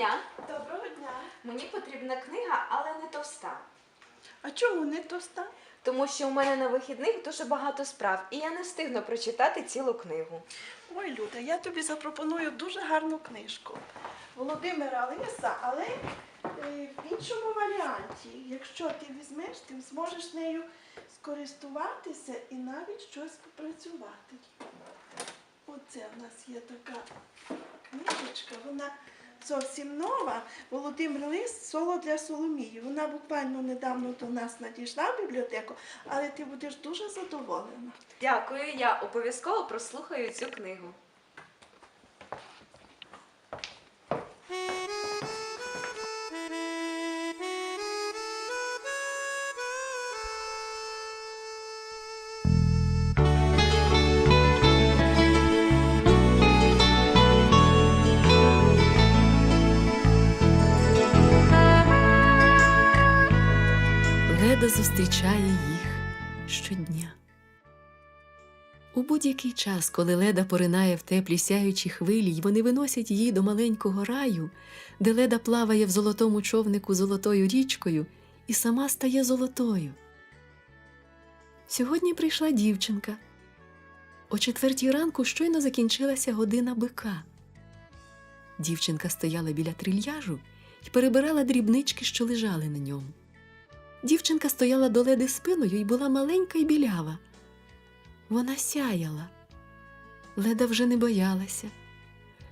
дня. Доброго дня. Мені потрібна книга, але не товста. А чому не тоста? Тому що у мене на вихідних дуже багато справ, і я не встигну прочитати цілу книгу. Ой, Люда, я тобі запропоную дуже гарну книжку. Володимира Лиса, але е, в іншому варіанті. Якщо ти візьмеш, ти зможеш нею скористуватися і навіть щось попрацювати. Оце в нас є така книжечка, вона зовсім нова. Володимир Лис соло для Соломії. Вона буквально недавно до нас надійшла в бібліотеку, але ти будеш дуже задоволена. Дякую, я обов'язково прослухаю цю книгу. Зустрічає їх щодня. У будь-який час, коли леда поринає в теплі сяючі хвилі, й вони виносять її до маленького раю, де леда плаває в золотому човнику золотою річкою і сама стає золотою. Сьогодні прийшла дівчинка. О четвертій ранку щойно закінчилася година бика. Дівчинка стояла біля трильяжу і перебирала дрібнички, що лежали на ньому. Дівчинка стояла до леди спиною і була маленька й білява. Вона сяяла. Леда вже не боялася.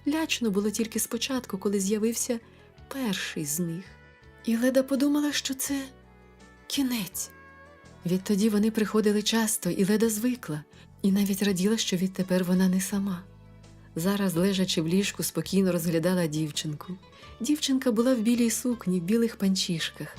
Лячно було тільки спочатку, коли з'явився перший з них. І Леда подумала, що це кінець. Відтоді вони приходили часто, і Леда звикла, і навіть раділа, що відтепер вона не сама. Зараз, лежачи в ліжку, спокійно розглядала дівчинку. Дівчинка була в білій сукні, в білих панчішках.